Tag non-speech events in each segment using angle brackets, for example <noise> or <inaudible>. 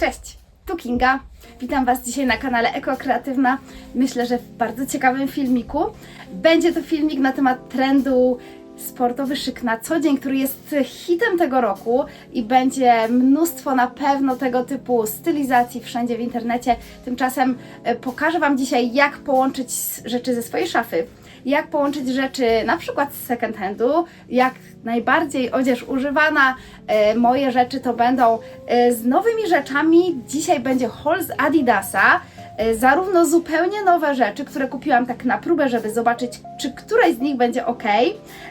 Cześć, tu Kinga. Witam Was dzisiaj na kanale Eko Kreatywna. Myślę, że w bardzo ciekawym filmiku. Będzie to filmik na temat trendu sportowy szyk na co dzień, który jest hitem tego roku i będzie mnóstwo na pewno tego typu stylizacji wszędzie w internecie. Tymczasem e, pokażę Wam dzisiaj, jak połączyć rzeczy ze swojej szafy, jak połączyć rzeczy na przykład z second handu, jak najbardziej odzież używana. E, moje rzeczy to będą e, z nowymi rzeczami. Dzisiaj będzie haul z Adidasa. E, Zarówno zupełnie nowe rzeczy, które kupiłam tak na próbę, żeby zobaczyć, czy któraś z nich będzie ok,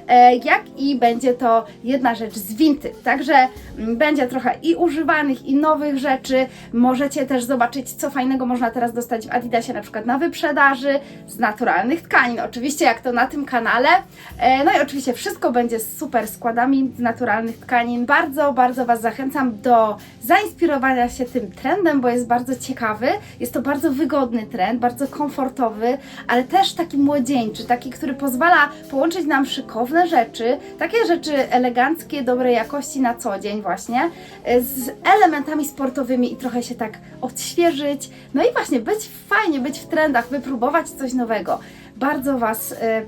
e, jak i będzie to jedna rzecz z Vinted. Także mm, będzie trochę i używanych, i nowych rzeczy. Możecie też zobaczyć, co fajnego można teraz dostać w Adidasie, na przykład na wyprzedaży z naturalnych tkanin. Oczywiście, jak to na tym kanale. E, No i oczywiście wszystko będzie z super składami z naturalnych tkanin. Bardzo, bardzo Was zachęcam do zainspirowania się tym trendem, bo jest bardzo ciekawy. Jest to bardzo wygodny trend, bardzo komfortowy, ale też taki młodzieńczy, taki, który pozwala połączyć nam szykowne rzeczy, takie rzeczy eleganckie, dobrej jakości na co dzień właśnie, z elementami sportowymi i trochę się tak odświeżyć. No i właśnie być fajnie, być w trendach, wypróbować coś nowego. Bardzo Was e,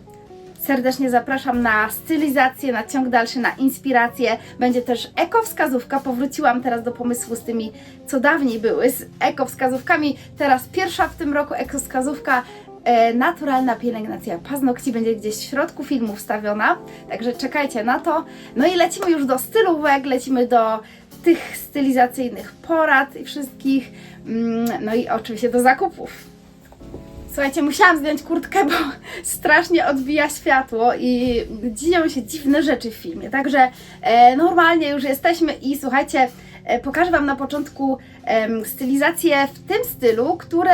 Serdecznie zapraszam na stylizację, na ciąg dalszy, na inspirację. Będzie też ekowskazówka. Powróciłam teraz do pomysłu z tymi, co dawniej były, z ekowskazówkami. Teraz pierwsza w tym roku ekowskazówka. E, naturalna pielęgnacja paznokci będzie gdzieś w środku filmu wstawiona, także czekajcie na to. No i lecimy już do stylówek, lecimy do tych stylizacyjnych porad i wszystkich, mm, no i oczywiście do zakupów. Słuchajcie, musiałam zdjąć kurtkę, bo strasznie odbija światło i dzieją się dziwne rzeczy w filmie. Także e, normalnie już jesteśmy i słuchajcie, pokażę Wam na początku stylizacje w tym stylu, które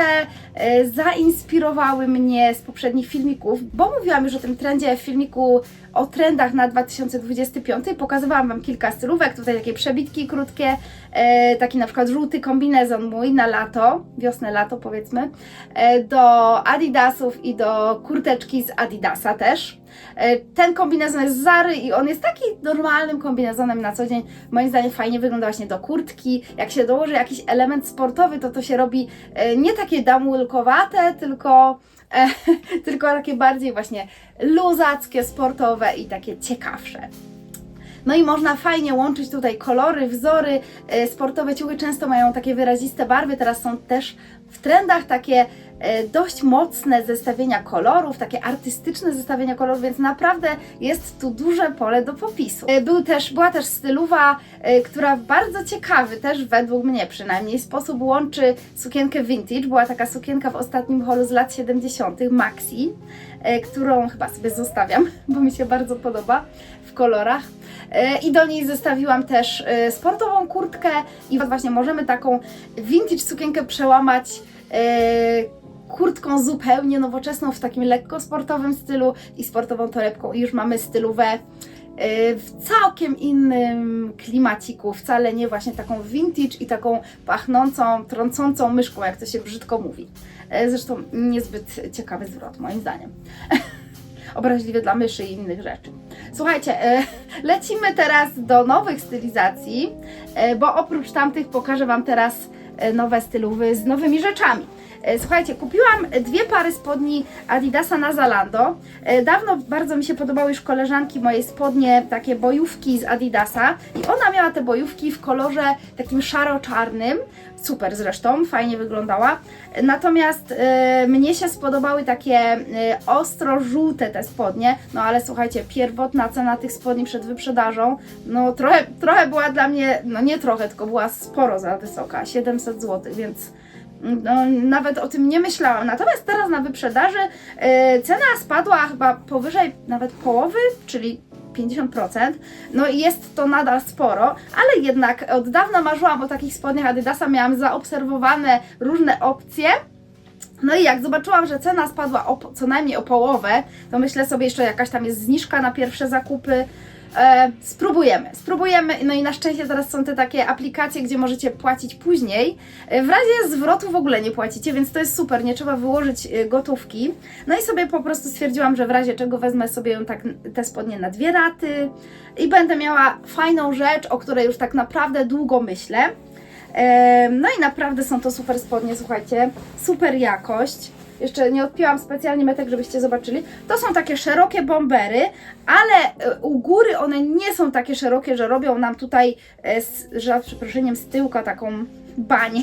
e, zainspirowały mnie z poprzednich filmików, bo mówiłam już o tym trendzie w filmiku o trendach na 2025. Pokazywałam Wam kilka stylówek, tutaj takie przebitki krótkie, e, taki na przykład żółty kombinezon mój na lato, wiosnę-lato powiedzmy, e, do Adidasów i do kurteczki z Adidasa też. E, Ten kombinezon jest z Zary i on jest taki normalnym kombinezonem na co dzień. Moim zdaniem fajnie wygląda właśnie do kurtki. Jak się dołoży jakiś element sportowy, to to się robi e, nie takie damulkowate, tylko, e, <laughs> tylko takie bardziej właśnie luzackie, sportowe i takie ciekawsze. No i można fajnie łączyć tutaj kolory, wzory. Sportowe ciuchy często mają takie wyraziste barwy, teraz są też w trendach takie dość mocne zestawienia kolorów, takie artystyczne zestawienia kolorów, więc naprawdę jest tu duże pole do popisu. E, Był też, była też stylowa, e, która w bardzo ciekawy, też według mnie przynajmniej, sposób łączy sukienkę vintage. Była taka sukienka w ostatnim holu z lat 70. Maxi, e, którą chyba sobie zostawiam, <laughs> bo mi się bardzo podoba w kolorach. E, I do niej zestawiłam też e, sportową kurtkę i właśnie możemy taką vintage sukienkę przełamać e, kurtką zupełnie nowoczesną w takim lekko sportowym stylu i sportową torebką i już mamy stylówę e, w całkiem innym klimaciku, wcale nie właśnie taką vintage i taką pachnącą, trącącą myszką, jak to się brzydko mówi. E, Zresztą niezbyt ciekawy zwrot moim zdaniem. <laughs> Obraźliwy dla myszy i innych rzeczy. Słuchajcie, e, <laughs> lecimy teraz do nowych stylizacji, e, bo oprócz tamtych pokażę Wam teraz nowe stylowy z nowymi rzeczami. E, Słuchajcie, kupiłam dwie pary spodni Adidasa na Zalando. E, Dawno bardzo mi się podobały już koleżanki mojej spodnie, takie bojówki z Adidasa i ona miała te bojówki w kolorze takim szaro-czarnym. Super zresztą, fajnie wyglądała. Natomiast e, mnie się spodobały takie e, ostro-żółte te spodnie, no ale słuchajcie, pierwotna cena tych spodni przed wyprzedażą, no trochę, trochę była dla mnie, no nie trochę, tylko była sporo za wysoka, 700 zł, więc no, nawet o tym nie myślałam. Natomiast teraz na wyprzedaży e, cena spadła chyba powyżej nawet połowy, czyli 50%. No i jest to nadal sporo, ale jednak od dawna marzyłam o takich spodniach Adidasa, miałam zaobserwowane różne opcje. No i jak zobaczyłam, że cena spadła o, co najmniej o połowę, to myślę sobie jeszcze jakaś tam jest zniżka na pierwsze zakupy. E, spróbujemy, spróbujemy. No i na szczęście teraz są te takie aplikacje, gdzie możecie płacić później. E, w razie zwrotu w ogóle nie płacicie, więc to jest super, nie trzeba wyłożyć e, gotówki. No i sobie po prostu stwierdziłam, że w razie czego wezmę sobie tak, te spodnie na dwie raty i będę miała fajną rzecz, o której już tak naprawdę długo myślę. Em, No i naprawdę są to super spodnie, słuchajcie, super jakość. Jeszcze nie odpiłam specjalnie metek, żebyście zobaczyli. To są takie szerokie bombery, ale e, u góry one nie są takie szerokie, że robią nam tutaj, e, że za przeproszeniem, z tyłka taką banię.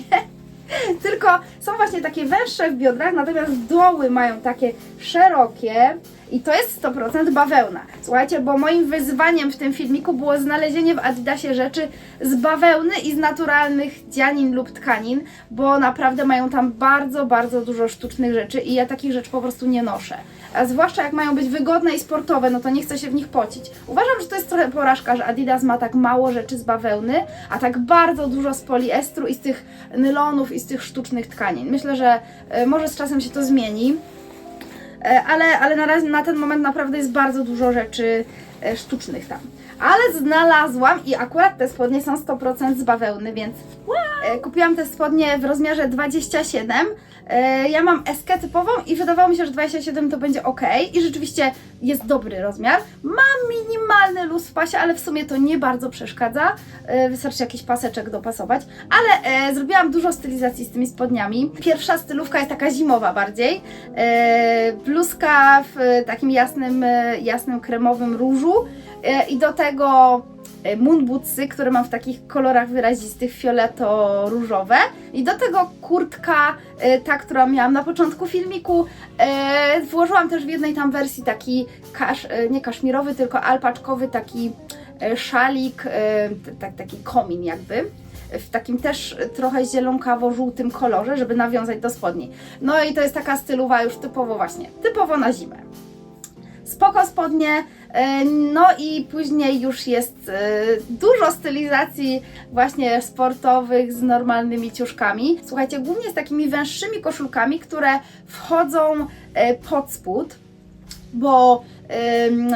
<laughs> Tylko są właśnie takie węższe w biodrach, natomiast doły mają takie szerokie i to jest 100% bawełna. Słuchajcie, bo moim wyzwaniem w tym filmiku było znalezienie w Adidasie rzeczy z bawełny i z naturalnych dzianin lub tkanin, bo naprawdę mają tam bardzo, bardzo dużo sztucznych rzeczy i ja takich rzeczy po prostu nie noszę. A zwłaszcza jak mają być wygodne i sportowe, no to nie chcę się w nich pocić. Uważam, że to jest trochę porażka, że Adidas ma tak mało rzeczy z bawełny, a tak bardzo dużo z poliestru i z tych nylonów i z tych sztucznych tkanin. Myślę, że e, może z czasem się to zmieni. E, ale, ale na, razie, na ten moment naprawdę jest bardzo dużo rzeczy e, sztucznych tam. Ale znalazłam i akurat te spodnie są 100% z bawełny, więc e, kupiłam te spodnie w rozmiarze 27. E, ja mam eskę typową i wydawało mi się, że 27 to będzie ok i rzeczywiście jest dobry rozmiar. Mam minimalny luz w pasie, ale w sumie to nie bardzo przeszkadza. E, wystarczy jakiś paseczek dopasować. Ale e, zrobiłam dużo stylizacji z tymi spodniami. Pierwsza stylówka jest taka zimowa bardziej. Bluzka w takim jasnym, jasnym kremowym różu i do tego e, moon bootsy, które mam w takich kolorach wyrazistych, fioleto-różowe i do tego kurtka, e, ta, która miałam na początku filmiku, e, włożyłam też w jednej tam wersji taki kasz, nie kaszmirowy, tylko alpaczkowy taki szalik, tak, taki komin jakby w takim też trochę zielonkawo-żółtym kolorze, żeby nawiązać do spodni. No i to jest taka stylowa już typowo właśnie, typowo na zimę. Spoko spodnie, no i później już jest e, dużo stylizacji właśnie sportowych z normalnymi ciuszkami. Słuchajcie, głównie z takimi węższymi koszulkami, które wchodzą e, pod spód, bo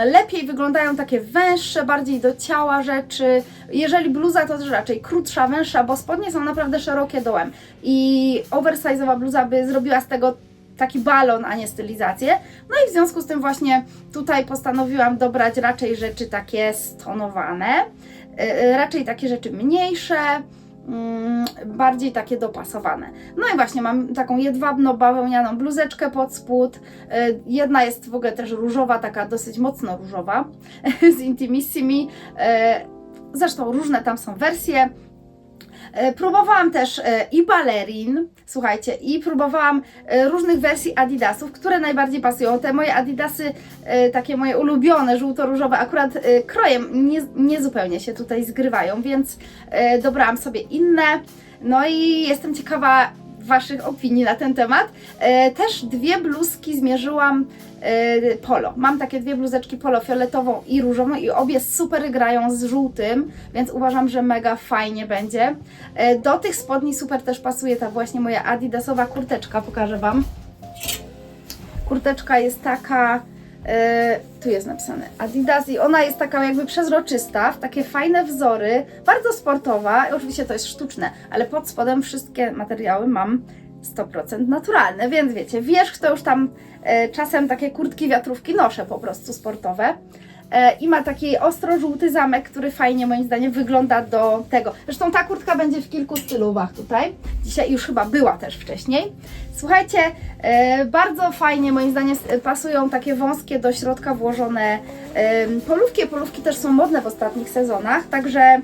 lepiej wyglądają takie węższe, bardziej do ciała rzeczy. Jeżeli bluza to raczej krótsza, węższa, bo spodnie są naprawdę szerokie dołem i oversize'owa bluza by zrobiła z tego taki balon, a nie stylizację. No i w związku z tym właśnie tutaj postanowiłam dobrać raczej rzeczy takie stonowane, yy, raczej takie rzeczy mniejsze, mm, bardziej takie dopasowane. No i właśnie mam taką jedwabno-bawełnianą bluzeczkę pod spód. Y, Jedna jest w ogóle też różowa, taka dosyć mocno różowa, <laughs> z Intimissimi. Y, Zresztą różne tam są wersje. E, Próbowałam też e, i balerin, słuchajcie, i próbowałam e, różnych wersji Adidasów, które najbardziej pasują. Te moje Adidasy, takie moje ulubione, żółto-różowe, akurat krojem nie, nie zupełnie się tutaj zgrywają, więc dobrałam sobie inne. No i jestem ciekawa Waszych opinii na ten temat. E, Też dwie bluzki zmierzyłam e, polo. Mam takie dwie bluzeczki polo, fioletową i różową i obie super grają z żółtym, więc uważam, że mega fajnie będzie. E, Do tych spodni super też pasuje ta właśnie moja adidasowa kurteczka, pokażę Wam. Kurteczka jest taka, e, tu jest napisane Adidas i ona jest taka jakby przezroczysta, w takie fajne wzory, bardzo sportowa, oczywiście to jest sztuczne, ale pod spodem wszystkie materiały mam 100% naturalne, więc wiecie, wierzch to już tam e, czasem takie kurtki wiatrówki noszę po prostu sportowe. E, I ma taki ostro-żółty zamek, który fajnie moim zdaniem wygląda do tego. Zresztą ta kurtka będzie w kilku stylówach tutaj. Dzisiaj już chyba była też wcześniej. Słuchajcie, e, bardzo fajnie moim zdaniem pasują takie wąskie do środka włożone em, polówki. Polówki też są modne w ostatnich sezonach, także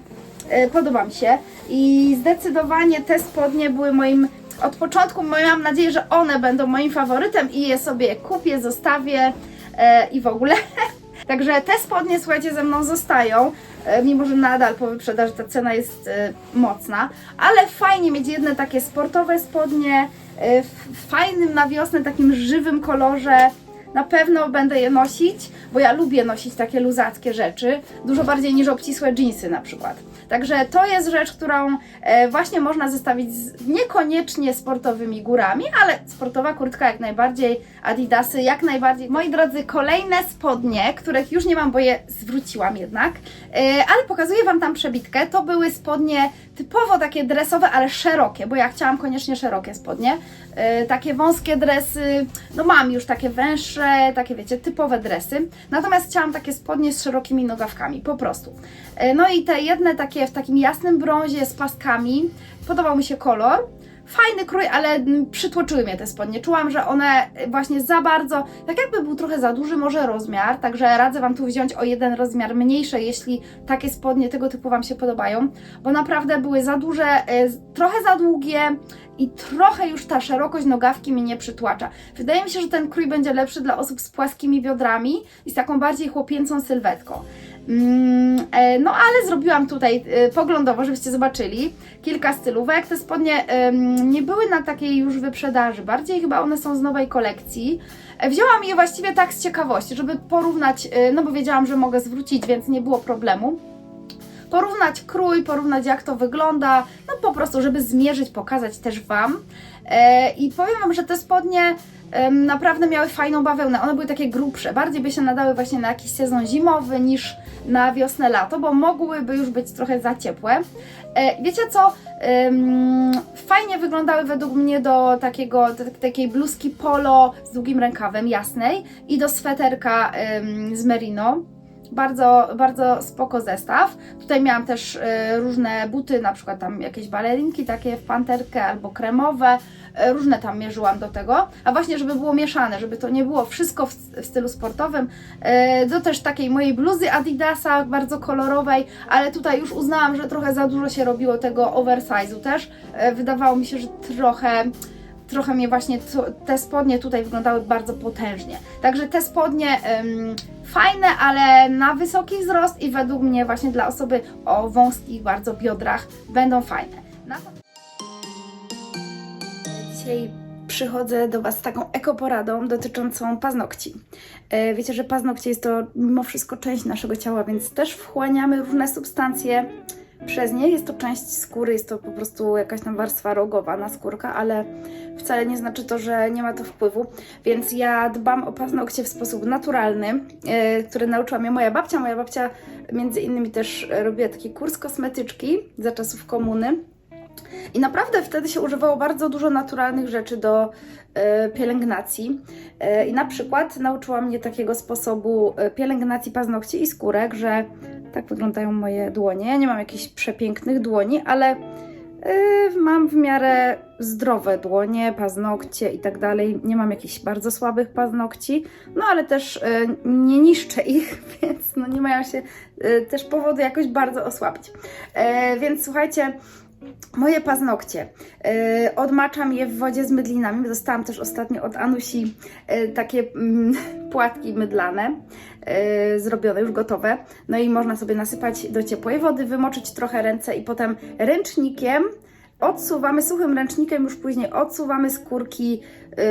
e, podoba mi się. I zdecydowanie te spodnie były moim od początku miałam nadzieję, że one będą moim faworytem i je sobie kupię, zostawię e, i w ogóle. <laughs> Także te spodnie, słuchajcie, ze mną zostają, e, mimo że nadal po wyprzedaży ta cena jest e, mocna, ale fajnie mieć jedne takie sportowe spodnie e, w fajnym na wiosnę, takim żywym kolorze. Na pewno będę je nosić, bo ja lubię nosić takie luzackie rzeczy, dużo bardziej niż obcisłe jeansy na przykład. Także to jest rzecz, którą e, właśnie można zestawić z niekoniecznie sportowymi górami, ale sportowa kurtka jak najbardziej, adidasy jak najbardziej. Moi drodzy, kolejne spodnie, których już nie mam, bo je zwróciłam jednak, e, ale pokazuję Wam tam przebitkę. To były spodnie typowo takie dresowe, ale szerokie, bo ja chciałam koniecznie szerokie spodnie. E, takie wąskie dresy, no mam już takie węższe, takie wiecie, typowe dresy. Natomiast chciałam takie spodnie z szerokimi nogawkami, po prostu. E, No i te jedne takie w takim jasnym brązie z paskami. Podobał mi się kolor. Fajny krój, ale przytłoczyły mnie te spodnie. Czułam, że one właśnie za bardzo, tak jakby był trochę za duży może rozmiar, także radzę Wam tu wziąć o jeden rozmiar mniejszy, jeśli takie spodnie tego typu Wam się podobają, bo naprawdę były za duże, e, trochę za długie i trochę już ta szerokość nogawki mnie nie przytłacza. Wydaje mi się, że ten krój będzie lepszy dla osób z płaskimi biodrami i z taką bardziej chłopięcą sylwetką. Mm, no ale zrobiłam tutaj e, poglądowo, żebyście zobaczyli kilka stylówek. Te spodnie nie były na takiej już wyprzedaży, bardziej chyba one są z nowej kolekcji. E, Wzięłam je właściwie tak z ciekawości, żeby porównać, e, no bo wiedziałam, że mogę zwrócić, więc nie było problemu porównać krój, porównać jak to wygląda, no po prostu, żeby zmierzyć, pokazać też Wam. E, I powiem Wam, że te spodnie naprawdę miały fajną bawełnę. One były takie grubsze, bardziej by się nadały właśnie na jakiś sezon zimowy niż na wiosnę, lato, bo mogłyby już być trochę za ciepłe. E, wiecie co? Fajnie wyglądały według mnie do takiego, do takiej bluzki polo z długim rękawem jasnej i do sweterka z merino. Bardzo, bardzo spoko zestaw. Tutaj miałam też e, różne buty, na przykład tam jakieś balerinki takie w panterkę albo kremowe. E, różne tam mierzyłam do tego. A właśnie, żeby było mieszane, żeby to nie było wszystko w, stylu sportowym. E, do też takiej mojej bluzy Adidasa, bardzo kolorowej, ale tutaj już uznałam, że trochę za dużo się robiło tego oversize'u też. Wydawało mi się, że trochę trochę mnie właśnie te spodnie tutaj wyglądały bardzo potężnie. Także te spodnie em, fajne, ale na wysoki wzrost i według mnie właśnie dla osoby o wąskich bardzo biodrach będą fajne. Na. Dzisiaj przychodzę do Was z taką ekoporadą dotyczącą paznokci. E, Wiecie, że paznokcie jest to mimo wszystko część naszego ciała, więc też wchłaniamy różne substancje przez nie. Jest to część skóry, jest to po prostu jakaś tam warstwa rogowa na skórka, ale wcale nie znaczy to, że nie ma to wpływu. Więc ja dbam o paznokcie w sposób naturalny, e, który nauczyła mnie moja babcia. Moja babcia między innymi też robiła taki kurs kosmetyczki za czasów komuny. I naprawdę wtedy się używało bardzo dużo naturalnych rzeczy do e, pielęgnacji. E, I na przykład nauczyła mnie takiego sposobu e, pielęgnacji paznokci i skórek, że tak wyglądają moje dłonie. Ja nie mam jakichś przepięknych dłoni, ale e, mam w miarę zdrowe dłonie, paznokcie i tak dalej. Nie mam jakichś bardzo słabych paznokci, no ale też e, nie niszczę ich, <laughs> więc no nie mają się e, też powodu jakoś bardzo osłabić. E, Więc słuchajcie, Moje paznokcie. Yy, odmaczam je w wodzie z mydlinami. Dostałam też ostatnio od Anusi yy, takie mm, <laughs> płatki mydlane, yy, zrobione, już gotowe. No i można sobie nasypać do ciepłej wody, wymoczyć trochę ręce i potem ręcznikiem odsuwamy, suchym ręcznikiem już później odsuwamy skórki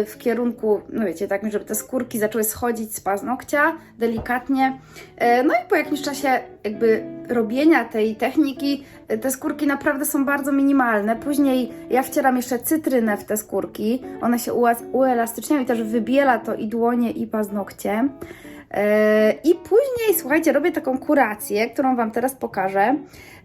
w kierunku, no wiecie, tak, żeby te skórki zaczęły schodzić z paznokcia delikatnie. Yy, No i po jakimś czasie jakby robienia tej techniki yy, te skórki naprawdę są bardzo minimalne. Później ja wcieram jeszcze cytrynę w te skórki. One się uelastyczniają i też wybiela to i dłonie, i paznokcie. Yy, I później, słuchajcie, robię taką kurację, którą Wam teraz pokażę.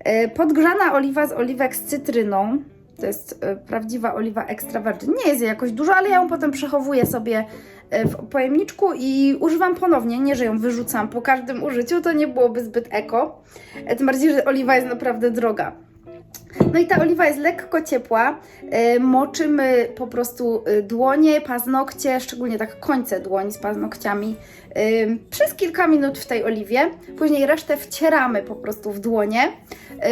Yy, Podgrzana oliwa z oliwek z cytryną. To jest yy, prawdziwa oliwa extra virgin. Nie jest jej jakoś dużo, ale ja ją potem przechowuję sobie yy, w pojemniczku i używam ponownie. Nie, że ją wyrzucam po każdym użyciu, to nie byłoby zbyt eko. Yy, Tym bardziej, że oliwa jest naprawdę droga. No i ta oliwa jest lekko ciepła. E, moczymy po prostu e, dłonie, paznokcie, szczególnie tak końce dłoni z paznokciami e, przez kilka minut w tej oliwie. Później resztę wcieramy po prostu w dłonie.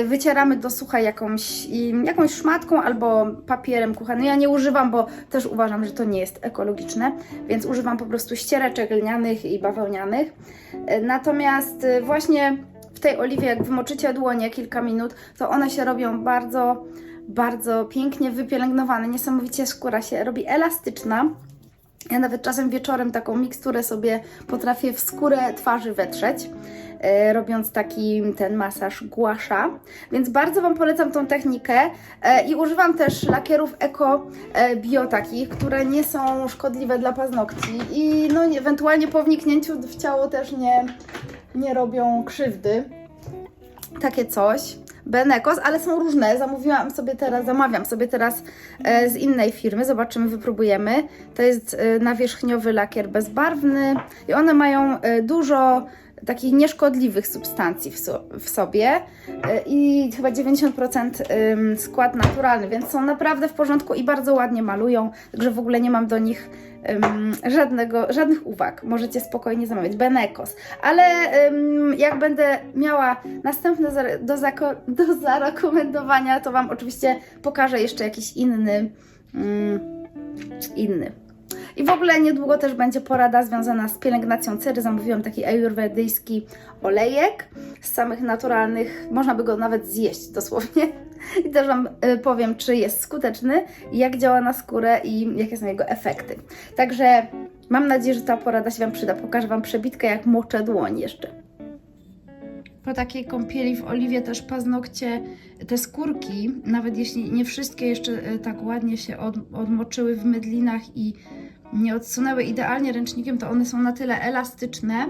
Wycieramy do sucha jakąś, jakąś szmatką albo papierem kuchennym. Ja nie używam, bo też uważam, że to nie jest ekologiczne, więc używam po prostu ściereczek lnianych i bawełnianych. Natomiast właśnie w tej oliwie, jak wymoczycie dłonie kilka minut, to one się robią bardzo, bardzo pięknie wypielęgnowane. Niesamowicie skóra się robi elastyczna. Ja nawet czasem wieczorem taką miksturę sobie potrafię w skórę twarzy wetrzeć, e, robiąc taki ten masaż głasza. Więc bardzo Wam polecam tą technikę e, i używam też lakierów Eko e, Bio takich, które nie są szkodliwe dla paznokci i no, nie- ewentualnie po wniknięciu w ciało też nie, nie robią krzywdy. Takie coś. Benekos, ale są różne. Zamówiłam sobie teraz, zamawiam sobie teraz e, z innej firmy. Zobaczymy, wypróbujemy. To jest e, nawierzchniowy lakier bezbarwny i one mają e, dużo takich nieszkodliwych substancji w, so, w sobie e, i chyba 90% ym, skład naturalny, więc są naprawdę w porządku i bardzo ładnie malują, także w ogóle nie mam do nich żadnego, żadnych uwag. Możecie spokojnie zamawiać. Benekos. Ale jak będę miała następne do, do zarekomendowania, to Wam oczywiście pokażę jeszcze jakiś inny. ym, inny. I w ogóle niedługo też będzie porada związana z pielęgnacją cery. Zamówiłam taki ajurwedyjski olejek z samych naturalnych, można by go nawet zjeść dosłownie. <laughs> I też Wam y, powiem, czy jest skuteczny, jak działa na skórę i jakie są jego efekty. Także mam nadzieję, że ta porada się Wam przyda. Pokażę Wam przebitkę, jak moczę dłoń jeszcze. Po takiej kąpieli w oliwie też paznokcie, te skórki, nawet jeśli nie wszystkie jeszcze e, tak ładnie się od, odmoczyły w mydlinach i nie odsunęły idealnie ręcznikiem, to one są na tyle elastyczne,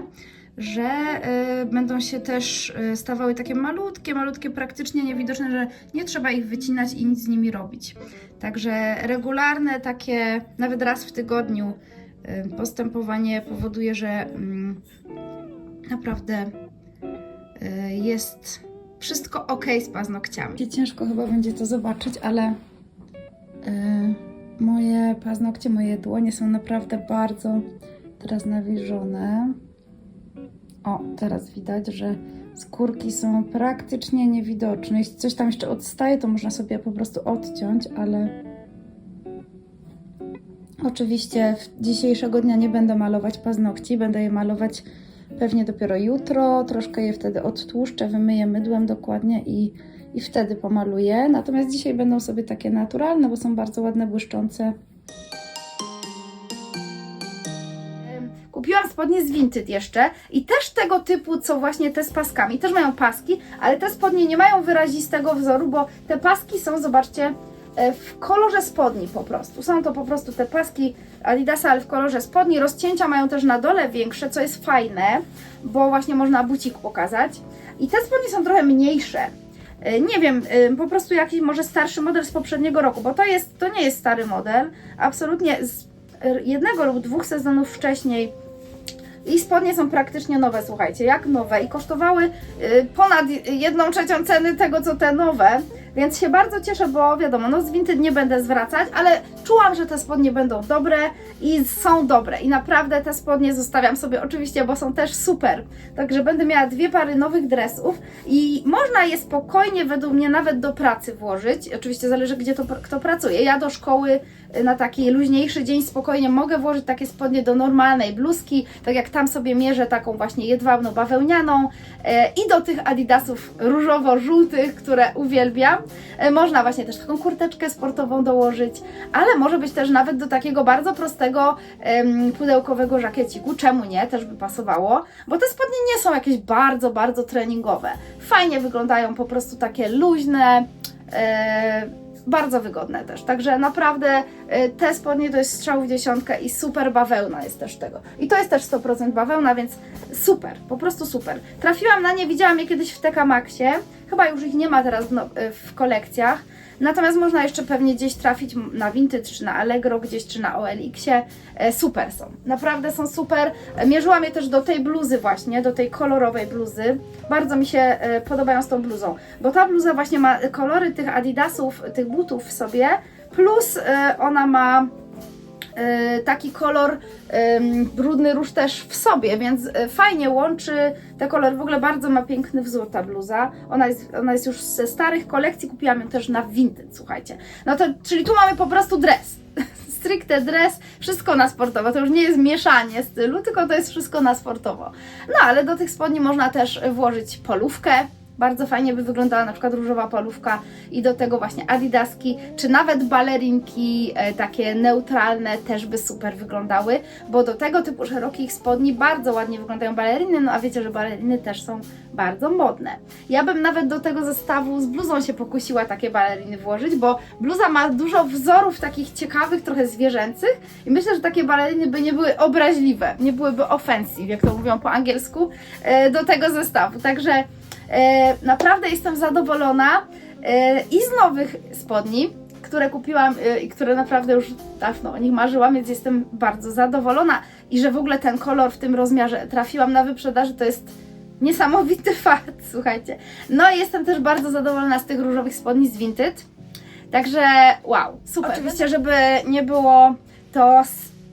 że e, będą się też e, stawały takie malutkie, malutkie, praktycznie niewidoczne, że nie trzeba ich wycinać i nic z nimi robić. Także regularne takie, nawet raz w tygodniu e, postępowanie powoduje, że mm, naprawdę y, jest wszystko ok z paznokciami. Ciężko chyba będzie to zobaczyć, ale y, moje paznokcie, moje dłonie są naprawdę bardzo teraz nawilżone. O, teraz widać, że skórki są praktycznie niewidoczne. Jeśli coś tam jeszcze odstaje, to można sobie po prostu odciąć, ale oczywiście dzisiejszego dnia nie będę malować paznokci, będę je malować pewnie dopiero jutro. Troszkę je wtedy odtłuszczę, wymyję mydłem dokładnie i, i wtedy pomaluję. Natomiast dzisiaj będą sobie takie naturalne, bo są bardzo ładne, błyszczące. Kupiłam spodnie z Vinted jeszcze i też tego typu, co właśnie te z paskami. Też mają paski, ale te spodnie nie mają wyrazistego wzoru, bo te paski są, zobaczcie, e, w kolorze spodni po prostu. Są to po prostu te paski Adidasa, ale w kolorze spodni. Rozcięcia mają też na dole większe, co jest fajne, bo właśnie można bucik pokazać. I te spodnie są trochę mniejsze. E, Nie wiem, e, po prostu jakiś może starszy model z poprzedniego roku, bo to jest, to nie jest stary model. Absolutnie z e, jednego lub dwóch sezonów wcześniej i spodnie są praktycznie nowe, słuchajcie, jak nowe i kosztowały ponad jedną trzecią ceny tego, co te nowe, więc się bardzo cieszę, bo wiadomo, no z Vinted nie będę zwracać, ale czułam, że te spodnie będą dobre i są dobre. I naprawdę te spodnie zostawiam sobie oczywiście, bo są też super, także będę miała dwie pary nowych dresów i można je spokojnie według mnie nawet do pracy włożyć, oczywiście zależy gdzie to kto pracuje, ja do szkoły na taki luźniejszy dzień spokojnie mogę włożyć takie spodnie do normalnej bluzki, tak jak tam sobie mierzę taką właśnie jedwabną bawełnianą e, i do tych adidasów różowo-żółtych, które uwielbiam. E, można właśnie też taką kurteczkę sportową dołożyć, ale może być też nawet do takiego bardzo prostego pudełkowego żakieciku, czemu nie, też by pasowało, bo te spodnie nie są jakieś bardzo, bardzo treningowe. Fajnie wyglądają, po prostu takie luźne, e, bardzo wygodne też. Także naprawdę y, te spodnie to jest strzał w dziesiątkę i super bawełna jest też tego. I to jest też 100% bawełna, więc super, po prostu super. Trafiłam na nie, widziałam je kiedyś w TK Maxie. Chyba już ich nie ma teraz no, y, w kolekcjach. Natomiast można jeszcze pewnie gdzieś trafić na Vinted, czy na Allegro gdzieś, czy na OLX-ie. E, Super są. Naprawdę są super. E, Mierzyłam je też do tej bluzy właśnie, do tej kolorowej bluzy. Bardzo mi się e, podobają z tą bluzą, bo ta bluza właśnie ma kolory tych adidasów, tych butów w sobie, plus ona ma taki kolor em, brudny róż też w sobie, więc e, fajnie łączy te kolory. W ogóle bardzo ma piękny wzór ta bluza. Ona jest, ona jest już ze starych kolekcji, kupiłam ją też na Vinted, słuchajcie. No to, czyli tu mamy po prostu dres. <laughs> Stricte dres, wszystko na sportowo. To już nie jest mieszanie stylu, tylko to jest wszystko na sportowo. No ale do tych spodni można też włożyć polówkę. Bardzo fajnie by wyglądała na przykład różowa polówka i do tego właśnie adidaski, czy nawet balerinki e, takie neutralne też by super wyglądały, bo do tego typu szerokich spodni bardzo ładnie wyglądają baleriny, no a wiecie, że baleriny też są bardzo modne. Ja bym nawet do tego zestawu z bluzą się pokusiła takie baleriny włożyć, bo bluza ma dużo wzorów takich ciekawych, trochę zwierzęcych i myślę, że takie baleriny by nie były obraźliwe, nie byłyby offensive, jak to mówią po angielsku, e, do tego zestawu. Także naprawdę jestem zadowolona e, i z nowych spodni, które kupiłam e, i które naprawdę już dawno o nich marzyłam, więc jestem bardzo zadowolona i że w ogóle ten kolor w tym rozmiarze trafiłam na wyprzedaży, to jest niesamowity <laughs> fakt, słuchajcie. No i jestem też bardzo zadowolona z tych różowych spodni z Vinted. Także wow, super. Oczywiście, żeby nie było, to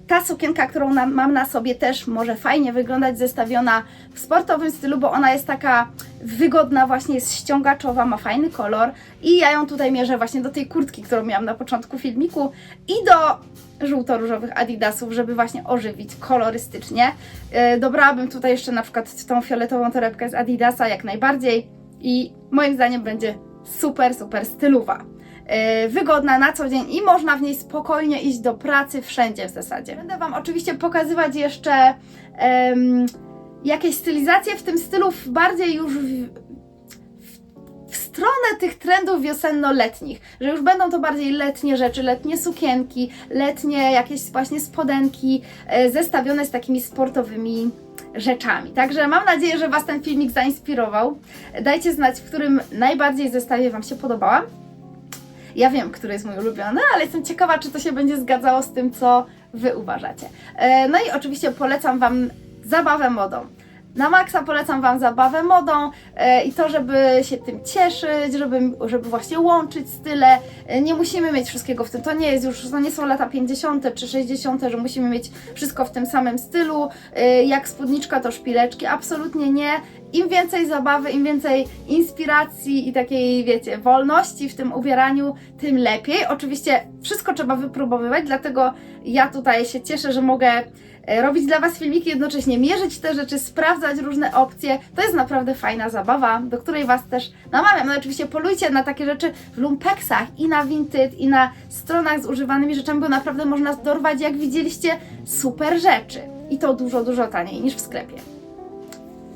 ta sukienka, którą mam na sobie też może fajnie wyglądać zestawiona w sportowym stylu, bo ona jest taka wygodna, właśnie jest ściągaczowa, ma fajny kolor i ja ją tutaj mierzę właśnie do tej kurtki, którą miałam na początku filmiku i do żółto-różowych adidasów, żeby właśnie ożywić kolorystycznie. Yy, dobrałabym tutaj jeszcze na przykład tą fioletową torebkę z adidasa jak najbardziej i moim zdaniem będzie super, super stylowa. Yy, wygodna na co dzień i można w niej spokojnie iść do pracy wszędzie w zasadzie. Będę Wam oczywiście pokazywać jeszcze em, jakieś stylizacje w tym stylu bardziej już w, w stronę tych trendów wiosenno-letnich, że już będą to bardziej letnie rzeczy, letnie sukienki, letnie jakieś właśnie spodenki e, zestawione z takimi sportowymi rzeczami. Także mam nadzieję, że Was ten filmik zainspirował. Dajcie znać, w którym najbardziej zestawie Wam się podobała. Ja wiem, który jest mój ulubiony, ale jestem ciekawa, czy to się będzie zgadzało z tym, co Wy uważacie. E, No i oczywiście polecam Wam zabawę modą. Na maksa polecam Wam zabawę modą e, i to, żeby się tym cieszyć, żeby, żeby właśnie łączyć style. E, Nie musimy mieć wszystkiego w tym. To nie jest już, to nie są lata 50. czy 60., że musimy mieć wszystko w tym samym stylu. Jak spódniczka to szpileczki. Absolutnie nie. Im więcej zabawy, im więcej inspiracji i takiej, wiecie, wolności w tym ubieraniu, tym lepiej. Oczywiście wszystko trzeba wypróbowywać, dlatego ja tutaj się cieszę, że mogę e, robić dla Was filmiki, jednocześnie mierzyć te rzeczy, sprawdzać różne opcje. To jest naprawdę fajna zabawa, do której Was też namawiam. No oczywiście polujcie na takie rzeczy w lumpeksach i na Vinted i na stronach z używanymi rzeczami, bo naprawdę można dorwać, jak widzieliście, super rzeczy. I to dużo, dużo taniej niż w sklepie.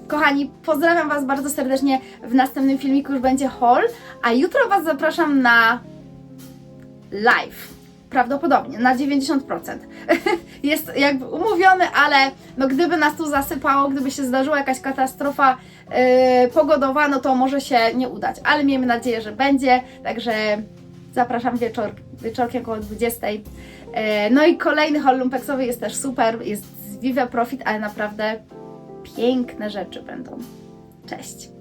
Kochani, pozdrawiam Was bardzo serdecznie. W następnym filmiku już będzie haul, a jutro Was zapraszam na live. Prawdopodobnie na 90%. <laughs> Jest jakby umówiony, ale no gdyby nas tu zasypało, gdyby się zdarzyła jakaś katastrofa yy, pogodowa, no to może się nie udać. Ale miejmy nadzieję, że będzie. Także zapraszam wieczor, wieczorkiem około 20. Yy, no i kolejny haul lumpeksowy jest też super. Jest z Viva Profit, ale naprawdę piękne rzeczy będą. Cześć!